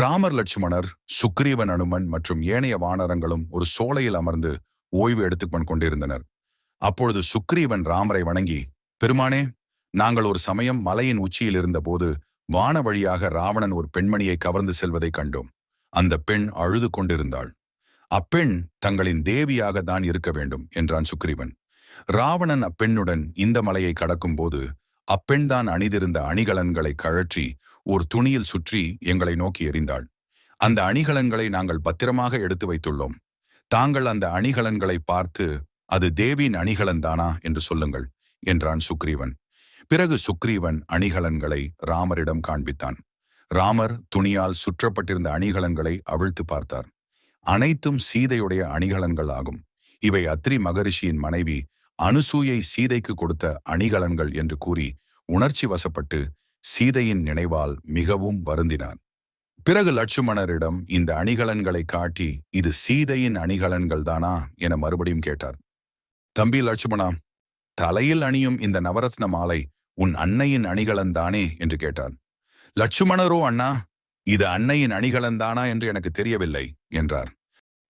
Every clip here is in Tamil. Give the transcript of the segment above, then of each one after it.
ராமர் லட்சுமணர் சுக்ரீவன் அனுமன் மற்றும் ஏனைய வானரங்களும் ஒரு சோலையில் அமர்ந்து ஓய்வு எடுத்துக் கொண்டிருந்தனர். அப்பொழுது சுக்ரீவன் ராமரை வணங்கி பெருமானே நாங்கள் ஒரு சமயம் மலையின் உச்சியில் இருந்தபோது வான வழியாக ராவணன் ஒரு பெண்மணியை கவர்ந்து செல்வதை கண்டோம். அந்த பெண் அழுது கொண்டிருந்தாள். அப்பெண் தங்களின் தேவியாக தான் இருக்க வேண்டும் என்றான் சுக்ரீவன். ராவணன் அப்பெண்ணுடன் இந்த மலையை கடக்கும்போது அப்பெண் தான் அணிதிருந்த அணிகலன்களை கழற்றி ஒரு துணியில் சுற்றி எங்களை நோக்கி எறிந்தாள். அந்த அணிகலன்களை நாங்கள் பத்திரமாக எடுத்து வைத்துள்ளோம். தாங்கள் அந்த அணிகலன்களை பார்த்து அது தேவியின் அணிகலன் தானா என்று சொல்லுங்கள் என்றான் சுக்ரீவன். பிறகு சுக்ரீவன் அணிகலன்களை ராமரிடம் காண்பித்தான். ராமர் துணியால் சுற்றப்பட்டிருந்த அணிகலன்களை அவிழ்த்து பார்த்தார். அனைத்தும் சீதையுடைய அணிகலன்கள் ஆகும். இவை அத்ரி மகரிஷியின் மனைவி அனுசூயை சீதைக்கு கொடுத்த அணிகலன்கள் என்று கூறி உணர்ச்சி வசப்பட்டு சீதையின் நினைவால் மிகவும் வருந்தினான். பிறகு லட்சுமணரிடம் இந்த அணிகலன்களை காட்டி இது சீதையின் அணிகலன்கள் தானா என மறுபடியும் கேட்டார். தம்பி லட்சுமணா தலையில் அணியும் இந்த நவரத்ன மாலை உன் அன்னையின் அணிகலன் தானே என்று கேட்டான். லட்சுமணரோ அண்ணா இது அன்னையின் அணிகலன் தானா என்று எனக்கு தெரியவில்லை என்றார்.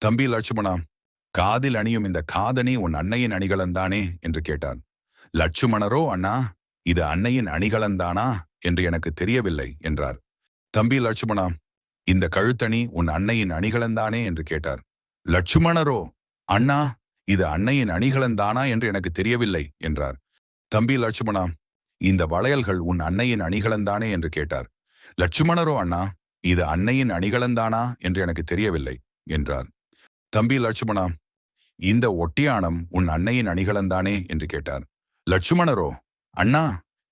தம்பி லட்சுமணா காதில் அணியும் இந்த காதணி உன் அன்னையின் அணிகலன் தானே என்று கேட்டான். லட்சுமணரோ அண்ணா இது அன்னையின் அணிகலன்தானா என்று எனக்கு தெரியவில்லை என்றார். தம்பி லட்சுமணா இந்த கழுத்தணி உன் அன்னையின் அணிகலன்தானே என்று கேட்டார். லட்சுமணரோ அண்ணா இது அன்னையின் அணிகலன்தானா என்று எனக்கு தெரியவில்லை என்றார். தம்பி லட்சுமணா இந்த வளையல்கள் உன் அன்னையின் அணிகலன்தானே என்று கேட்டார். லட்சுமணரோ அண்ணா இது அன்னையின் அணிகலன்தானா என்று எனக்கு தெரியவில்லை என்றார். தம்பி லட்சுமணா இந்த ஒட்டியானம் உன் அன்னையின் அணிகலன்தானே என்று கேட்டார். லட்சுமணரோ அண்ணா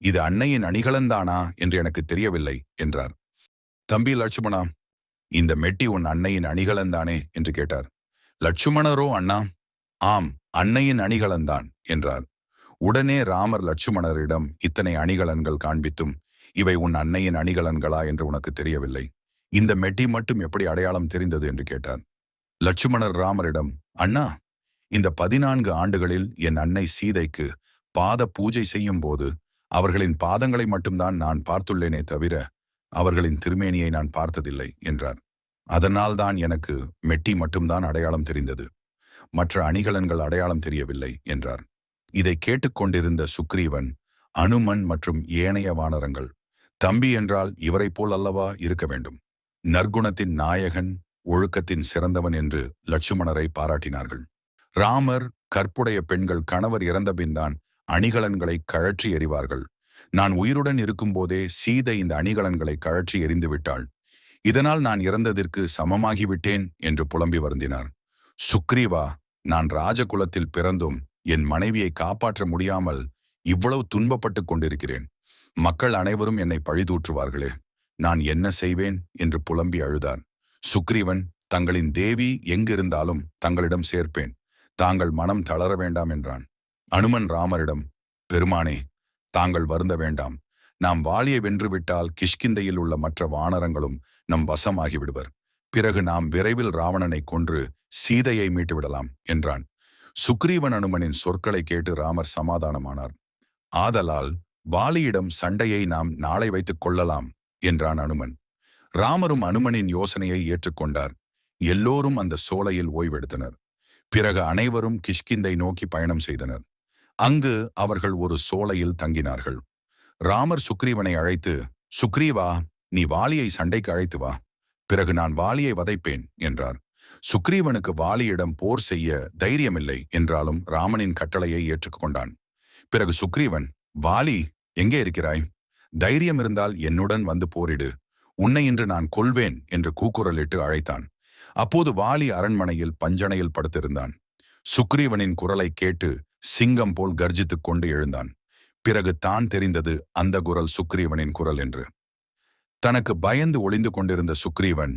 இது அன்னையின் அணிகலன்தானா என்று எனக்கு தெரியவில்லை என்றார். தம்பி லட்சுமணா இந்த மெட்டி உன் அன்னையின் அணிகலன்தானே என்று கேட்டார். லட்சுமணரோ அண்ணா? ஆம் அன்னையின் அணிகலந்தான் என்றார். உடனே ராமர் லட்சுமணரிடம் இத்தனை அணிகலன்கள் காண்பித்தும் இவை உன் அன்னையின் அணிகலன்களா என்று உனக்கு தெரியவில்லை. இந்த மெட்டி மட்டும் எப்படி அடையாளம் தெரிந்தது என்று கேட்டார். லட்சுமணர் ராமரிடம் அண்ணா இந்த பதினான்கு ஆண்டுகளில் என் அன்னை சீதைக்கு பாத பூஜை செய்யும் போது அவர்களின் பாதங்களை மட்டும்தான் நான் பார்த்துள்ளேனே தவிர அவர்களின் திருமேனியை நான் பார்த்ததில்லை என்றார். அதனால்தான் எனக்கு மெட்டி மட்டும்தான் அடையாளம் தெரிந்தது. மற்ற அணிகலன்கள் அடையாளம் தெரியவில்லை என்றார். இதை கேட்டுக்கொண்டிருந்த சுக்ரீவன் அனுமன் மற்றும் ஏனைய வானரங்கள் தம்பி என்றால் இவரைப் போல் அல்லவா இருக்க வேண்டும்? நற்குணத்தின் நாயகன் ஒழுக்கத்தின் சிறந்தவன் என்று லட்சுமணரை பாராட்டினார்கள். ராமர் கற்புடைய பெண்கள் கணவர் இறந்தபின்தான் அணிகலன்களை கழற்றி எறிவார்கள். நான் உயிருடன் இருக்கும்போதே சீதை இந்த அணிகலன்களை கழற்றி எறிந்துவிட்டாள். இதனால் நான் இறந்ததற்கு சமமாகிவிட்டேன் என்று புலம்பி வருந்தினார். சுக்ரீவா நான் ராஜகுலத்தில் பிறந்தும் என் மனைவியை காப்பாற்ற முடியாமல் இவ்வளவு துன்பப்பட்டு கொண்டிருக்கிறேன். மக்கள் அனைவரும் என்னை பழிதூற்றுவார்களே நான் என்ன செய்வேன்? என்று புலம்பி அழுதார். சுக்ரீவன் தங்களின் தேவி எங்கிருந்தாலும் தங்களிடம் சேர்ப்பேன். தாங்கள் மனம் தளர வேண்டாம் என்றான். அனுமன் ராமரிடம் பெருமானே தாங்கள் வருந்த வேண்டாம். நாம் வாலியை வென்றுவிட்டால் கிஷ்கிந்தையில் உள்ள மற்ற வானரங்களும் நம் வசமாகிவிடுவர். பிறகு நாம் விரைவில் ராவணனை கொன்று சீதையை மீட்டுவிடலாம் என்றான். சுக்ரீவன் அனுமனின் சொற்களை கேட்டு ராமர் சமாதானமானார். ஆதலால் வாலியிடம் சண்டையை நாம் நாளை வைத்துக் கொள்ளலாம் என்றான் அனுமன். ராமரும் அனுமனின் யோசனையை ஏற்றுக்கொண்டார். எல்லோரும் அந்த சோலையில் ஓய்வெடுத்தனர். பிறகு அனைவரும் கிஷ்கிந்தை நோக்கி பயணம் செய்தனர். அங்கு அவர்கள் ஒரு சோலையில் தங்கினார்கள். ராமர் சுக்ரீவனை அழைத்து சுக்ரீவா நீ வாலியை சண்டைக்கு அழைத்து வா. பிறகு நான் வாலியை வதைப்பேன் என்றார். சுக்ரீவனுக்கு வாலியிடம் போர் செய்ய தைரியமில்லை என்றாலும் ராமனின் கட்டளையை ஏற்றுக்கொண்டான் பிறகு சுக்ரீவன் வாலி எங்கே இருக்கிறாய்? தைரியம் இருந்தால் என்னுடன் வந்து போரிடு. உன்னை இன்று நான் கொல்வேன் என்று கூக்குரலிட்டு அழைத்தான். அப்போது வாலி அரண்மனையில் பஞ்சனையில் படுத்திருந்தான். சுக்ரீவனின் குரலை கேட்டு சிங்கம் போல் கர்ஜித்துக் கொண்டு எழுந்தான். பிறகு தான் தெரிந்தது அந்த குரல் சுக்ரீவனின் குரல் என்று. தனக்கு பயந்து ஒளிந்து கொண்டிருந்த சுக்ரீவன்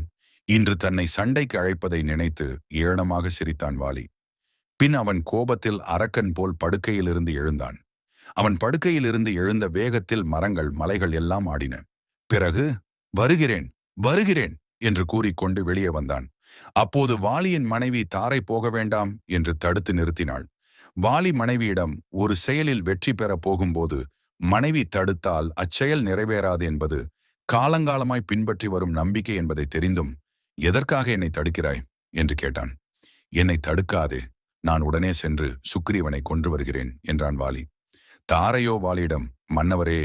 இன்று தன்னை சண்டைக்கு அழைப்பதை நினைத்து ஏளனமாக சிரித்தான் வாலி. பின் அவன் கோபத்தில் அரக்கன் போல் படுக்கையிலிருந்து எழுந்தான். அவன் படுக்கையிலிருந்து எழுந்த வேகத்தில் மரங்கள் மலைகள் எல்லாம் ஆடின. பிறகு வருகிறேன் வருகிறேன் என்று கூறிக்கொண்டு வெளியே வந்தான். அப்போது வாலியின் மனைவி தாரை போக வேண்டாம் என்று தடுத்து நிறுத்தினாள். வாலி மனைவியிடம் ஒரு செயலில் வெற்றி பெற போகும்போது மனைவி தடுத்தால் அச்செயல் நிறைவேறாது என்பது காலங்காலமாய் பின்பற்றி வரும் நம்பிக்கை என்பதை தெரிந்தும் எதற்காக என்னை தடுக்கிறாய்? என்று கேட்டான். என்னை தடுக்காதே நான் உடனே சென்று சுக்ரீவனை கொன்று வருகிறேன் என்றான் வாலி. தாரையோ வாலியிடம் மன்னவரே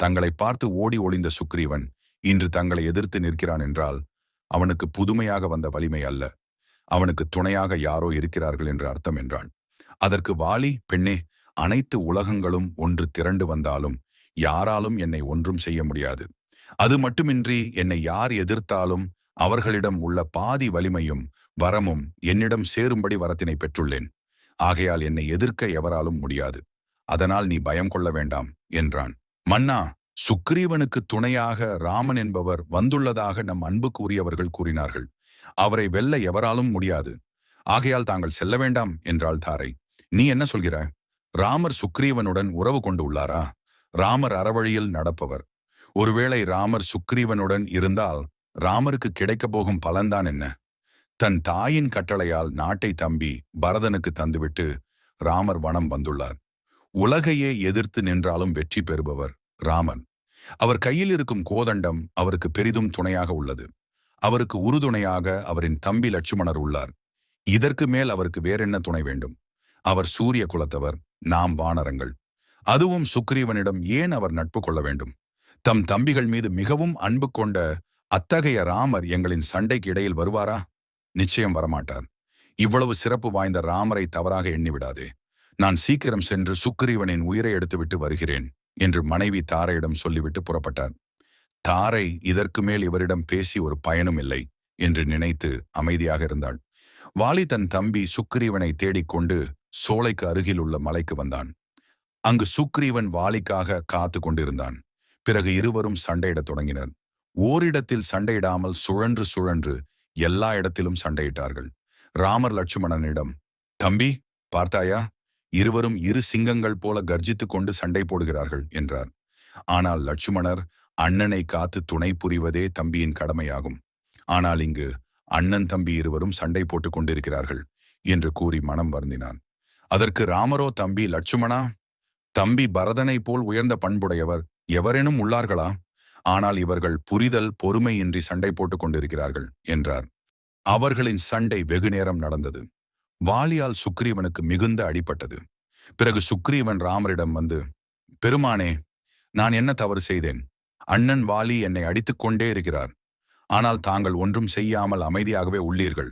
தங்களை பார்த்து ஓடி ஒளிந்த சுக்ரீவன் இன்று தங்களை எதிர்த்து நிற்கிறான் என்றால் அவனுக்கு புதுமையாக வந்த வலிமை அல்ல. அவனுக்கு துணையாக யாரோ இருக்கிறார்கள் என்று அர்த்தம் என்றான். அதற்கு வாலி பெண்ணே அனைத்து உலகங்களும் ஒன்று திரண்டு வந்தாலும் யாராலும் என்னை ஒன்றும் செய்ய முடியாது. அது மட்டுமின்றி என்னை யார் எதிர்த்தாலும் அவர்களிடம் உள்ள பாதி வலிமையும் வரமும் என்னிடம் சேரும்படி வரத்தினை பெற்றுள்ளேன். ஆகையால் என்னை எதிர்க்க எவராலும் முடியாது. அதனால் நீ பயம் கொள்ள வேண்டாம் என்றான். மன்னா சுக்ரீவனுக்கு துணையாக ராமன் என்பவர் வந்துள்ளதாக நம் அன்புக்கு உரியவர்கள் கூறினார்கள். அவரை வெல்ல எவராலும் முடியாது. ஆகையால் தாங்கள் செல்ல வேண்டாம் என்றாள் தாரை. நீ என்ன சொல்கிறாய் ராமர் சுக்ரீவனுடன் உறவு கொண்டு உள்ளாரா? ராமர் அறவழியில் நடப்பவர். ஒருவேளை ராமர் சுக்ரீவனுடன் இருந்தால் ராமருக்கு கிடைக்கப் போகும் பலன்தான் என்ன? தன் தாயின் கட்டளையால் நாட்டை தம்பி பரதனுக்கு தந்துவிட்டு ராமர் வனம் வந்துள்ளார். உலகையே எதிர்த்து நின்றாலும் வெற்றி பெறுபவர் ராமன். அவர் கையில் இருக்கும் கோதண்டம் அவருக்கு பெரிதும் துணையாக உள்ளது. அவருக்கு உறுதுணையாக அவரின் தம்பி லட்சுமணர் உள்ளார். இதற்கு மேல் அவருக்கு வேறென்ன துணை வேண்டும்? அவர் சூரிய குலத்தவர் நாம் வானரங்கள். அதுவும் சுக்ரீவனிடம் ஏன் அவர் நட்பு கொள்ள வேண்டும்? தம் தம்பிகள் மீது மிகவும் அன்பு கொண்ட அத்தகைய ராமர் எங்களின் சண்டைக்கு இடையில் வருவாரா? நிச்சயம் வரமாட்டார். இவ்வளவு சிறப்பு வாய்ந்த ராமரை தவறாக எண்ணிவிடாதே. நான் சீக்கிரம் சென்று சுக்ரீவனின் உயிரை எடுத்துவிட்டு வருகிறேன் என்று மனைவி தாரையிடம் சொல்லிவிட்டு புறப்பட்டார். தாரை இதற்கு மேல் இவரிடம் பேசி ஒரு பயனும் இல்லை என்று நினைத்து அமைதியாக இருந்தாள். வாலி தன் தம்பி சுக்ரீவனை தேடிக்கொண்டு சோலைக்கு அருகில் உள்ள மலைக்கு வந்தான். அங்கு சுக்ரீவன் வாலிக்காக காத்து கொண்டிருந்தான். பிறகு இருவரும் சண்டையிடத் தொடங்கினர். ஓரிடத்தில் சண்டையிடாமல் சுழன்று சுழன்று எல்லா இடத்திலும் சண்டையிட்டார்கள். ராமர் லட்சுமணனிடம் தம்பி பார்த்தாயா? இருவரும் இரு சிங்கங்கள் போல கர்ஜித்துக் கொண்டு சண்டை போடுகிறார்கள் என்றார். ஆனால் லட்சுமணர் அண்ணனை காத்து துணை புரிவதே தம்பியின் கடமையாகும். ஆனால் இங்கு அண்ணன் தம்பி இருவரும் சண்டை போட்டுக் கொண்டிருக்கிறார்கள் என்று கூறி மனம் வருந்தினான். அதற்கு ராமரோ தம்பி லட்சுமணா தம்பி பரதனை போல் உயர்ந்த பண்புடையவர் எவரேனும் உள்ளார்களா? ஆனால் இவர்கள் புரிதல் பொறுமையின்றி சண்டை போட்டுக் கொண்டிருக்கிறார்கள் என்றார். அவர்களின் சண்டை வெகு நேரம் நடந்தது. வாலியால் சுக்ரீவனுக்கு மிகுந்த அடிபட்டது. பிறகு சுக்ரீவன் ராமரிடம் வந்து பெருமானே நான் என்ன தவறு செய்தேன்? அண்ணன் வாலி என்னை அடித்துக் கொண்டே இருக்கிறார். ஆனால் தாங்கள் ஒன்றும் செய்யாமல் அமைதியாகவே உள்ளீர்கள்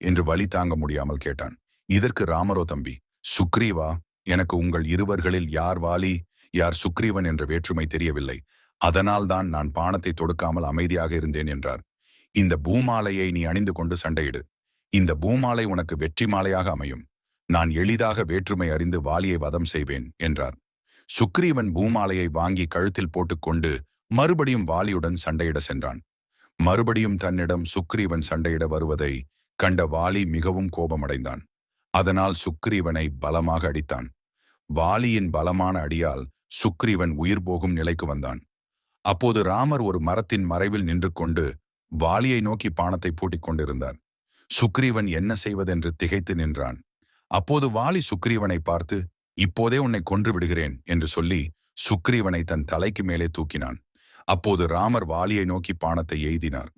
என்று வழி தாங்க முடியாமல் கேட்டான். இதற்கு ராமரோ தம்பி சுக்ரீவா எனக்கு உங்கள் இருவர்களில் யார் வாலி யார் சுக்ரீவன் என்ற வேற்றுமை தெரியவில்லை. அதனால்தான் நான் பானத்தை தொடுக்காமல் அமைதியாக இருந்தேன் என்றார். இந்த பூமாலையை நீ அணிந்து கொண்டு சண்டையிடு. இந்த பூமாலை உனக்கு வெற்றி மாலையாக அமையும். நான் எளிதாக வேற்றுமை அறிந்து வாலியை வதம் செய்வேன் என்றார். சுக்ரீவன் பூமாலையை வாங்கி கழுத்தில் போட்டுக்கொண்டு மறுபடியும் வாலியுடன் சண்டையிட சென்றான். மறுபடியும் தன்னிடம் சுக்ரீவன் சண்டையிட வருவதை கண்ட வாலி மிகவும் கோபமடைந்தான். அதனால் சுக்ரீவனை பலமாக அடித்தான். வாலியின் பலமான அடியால் சுக்ரீவன் உயிர் போகும் நிலைக்கு வந்தான். அப்போது ராமர் ஒரு மரத்தின் மறைவில் நின்று கொண்டு வாலியை நோக்கி பானத்தை பூட்டிக் கொண்டிருந்தார். சுக்ரீவன் என்ன செய்வதென்று திகைத்து நின்றான். அப்போது வாலி சுக்ரீவனை பார்த்து இப்போதே உன்னை கொன்று விடுகிறேன் என்று சொல்லி சுக்ரீவனை தன் தலைக்கு மேலே தூக்கினான். அப்போது ராமர் வாலியை நோக்கி பானத்தை எய்தினார்.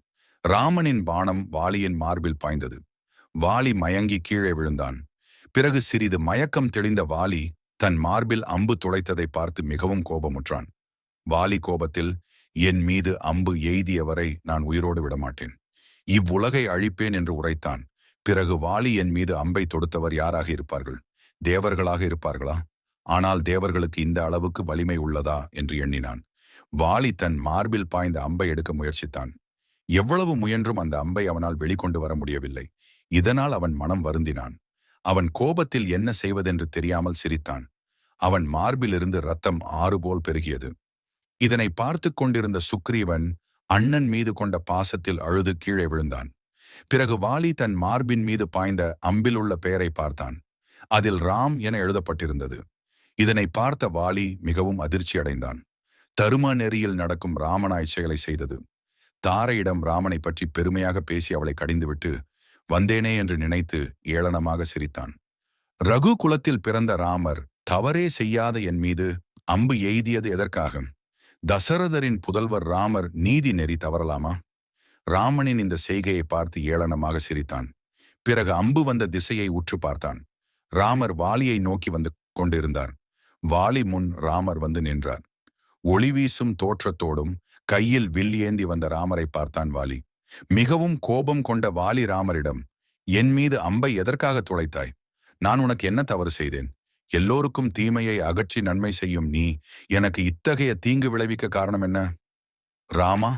ராமனின் பானம் வாலியின் மார்பில் பாய்ந்தது. வாலி மயங்கி கீழே விழுந்தான். பிறகு சிறிது மயக்கம் தெளிந்த வாலி தன் மார்பில் அம்பு துளைத்ததை பார்த்து மிகவும் கோபமுற்றான். வாலி கோபத்தில் என் மீது அம்பு எய்தியவரை நான் உயிரோடு விடமாட்டேன். இவ்வுலகை அழிப்பேன் என்று உரைத்தான். பிறகு வாலி என் மீது அம்பை தொடுத்தவர் யாராக இருப்பார்கள்? தேவர்களாக இருப்பார்களா? ஆனால் தேவர்களுக்கு இந்த அளவுக்கு வலிமை உள்ளதா? என்று எண்ணினான். வாலி தன் மார்பில் பாய்ந்த அம்பை எடுக்க முயற்சித்தான். எவ்வளவு முயன்றும் அந்த அம்பை அவனால் வெளிக்கொண்டு வர முடியவில்லை. இதனால் அவன் மனம் வருந்தினான். அவன் கோபத்தில் என்ன செய்வதென்று தெரியாமல் சிரித்தான். அவன் மார்பிலிருந்து ரத்தம் ஆறு போல் பெருகியது. இதனை பார்த்து கொண்டிருந்த சுக்ரீவன் அண்ணன் மீது கொண்ட பாசத்தில் அழுது கீழே விழுந்தான். பிறகு வாலி தன் மார்பின் மீது பாய்ந்த அம்பில் உள்ள பெயரை பார்த்தான். அதில் ராம் என எழுதப்பட்டிருந்தது. இதனை பார்த்த வாலி மிகவும் அதிர்ச்சி அடைந்தான் தரும நெறியில் நடக்கும் ராமனாய் செயலை செய்தது. தாரையிடம் ராமனை பற்றி பெருமையாக பேசி அவளை கடிந்துவிட்டு வந்தேனே என்று நினைத்து ஏளனமாக சிரித்தான். ரகு குலத்தில் பிறந்த ராமர் தவறே செய்யாத என் மீது அம்பு எய்தியது எதற்காக? தசரதரின் புதல்வர் ராமர் நீதி நெறி தவறலாமா? ராமனின் இந்த செய்கையை பார்த்து ஏளனமாக சிரித்தான். பிறகு அம்பு வந்த திசையை உற்று பார்த்தான். ராமர் வாலியை நோக்கி வந்து கொண்டிருந்தார். வாலி முன் ராமர் வந்து நின்றார். ஒளி வீசும் தோற்றத்தோடும் கையில் வில் ஏந்தி வந்த ராமரை பார்த்தான் வாலி. மிகவும் கோபம் கொண்ட வாலி ராமரிடம் என் மீது அம்பை எதற்காக துளைத்தாய்? நான் உனக்கு என்ன தவறு செய்தேன்? எல்லோருக்கும் தீமையை அகற்றி நன்மை செய்யும் நீ எனக்கு இத்தகைய தீங்கு விளைவிக்க காரணம் என்ன? ராமா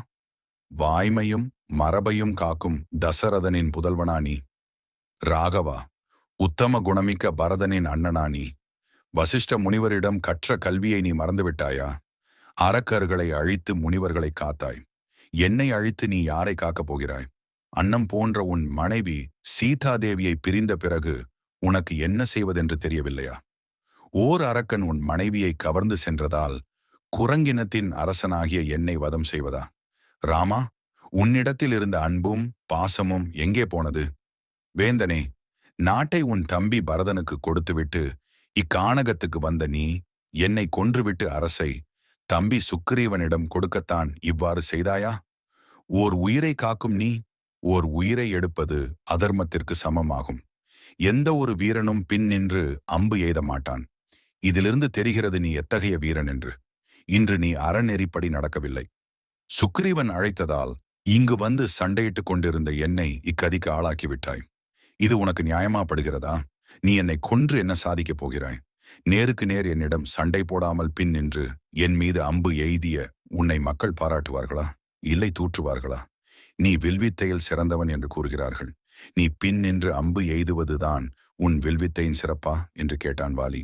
வாய்மையும் மரபையும் காக்கும் தசரதனின் புதல்வனா நீ? ராகவா உத்தம குணமிக்க பரதனின் அண்ணனா நீ? வசிஷ்ட முனிவரிடம் கற்ற கல்வியை நீ மறந்துவிட்டாயா? அரக்கர்களை அழித்து முனிவர்களை காத்தாய். என்னை அழித்து நீ யாரை காக்கப் போகிறாய்? அன்னம் போன்ற உன் மனைவி சீதாதேவியை பிரிந்த பிறகு உனக்கு என்ன செய்வதென்று தெரியவில்லையா? ஓர் அரக்கன் உன் மனைவியை கவர்ந்து சென்றதால் குரங்கினத்தின் அரசனாகிய என்னை வதம் செய்வதா? ராமா உன்னிடத்தில் இருந்த அன்பும் பாசமும் எங்கே போனது? வேந்தனே நாட்டை உன் தம்பி பரதனுக்கு கொடுத்துவிட்டு இக்கானகத்துக்கு வந்த நீ என்னை கொன்றுவிட்டு அரசை தம்பி சுக்கிரீவனிடம் கொடுக்கத்தான் இவ்வாறு செய்தாயா? ஓர் உயிரை காக்கும் நீ ஓர் உயிரை எடுப்பது அதர்மத்திற்கு சமமாகும். எந்த ஒரு வீரனும் பின் நின்று அம்பு எய்த மாட்டான். இதிலிருந்து தெரிகிறது நீ எத்தகைய வீரன் என்று. இன்று நீ அறநெறிப்படி நடக்கவில்லை. சுக்ரீவன் அழைத்ததால் இங்கு வந்து சண்டையிட்டுக் கொண்டிருந்த என்னை இக்கதிக்கு ஆளாக்கிவிட்டாய் இது உனக்கு நியாயமாப்படுகிறதா? நீ என்னை கொன்று என்ன சாதிக்கப் போகிறாய்? நேருக்கு நேர் என்னிடம் சண்டை போடாமல் பின் நின்று என் மீது அம்பு எய்திய உன்னை மக்கள் பாராட்டுவார்களா? இல்லை தூற்றுவார்களா? நீ வில்வித்தையில் சிறந்தவன் என்று கூறுகிறார்கள். நீ பின் நின்று அம்பு எய்துவதுதான் உன் வில்வித்தையின் சிறப்பா? என்று கேட்டான் வாலி.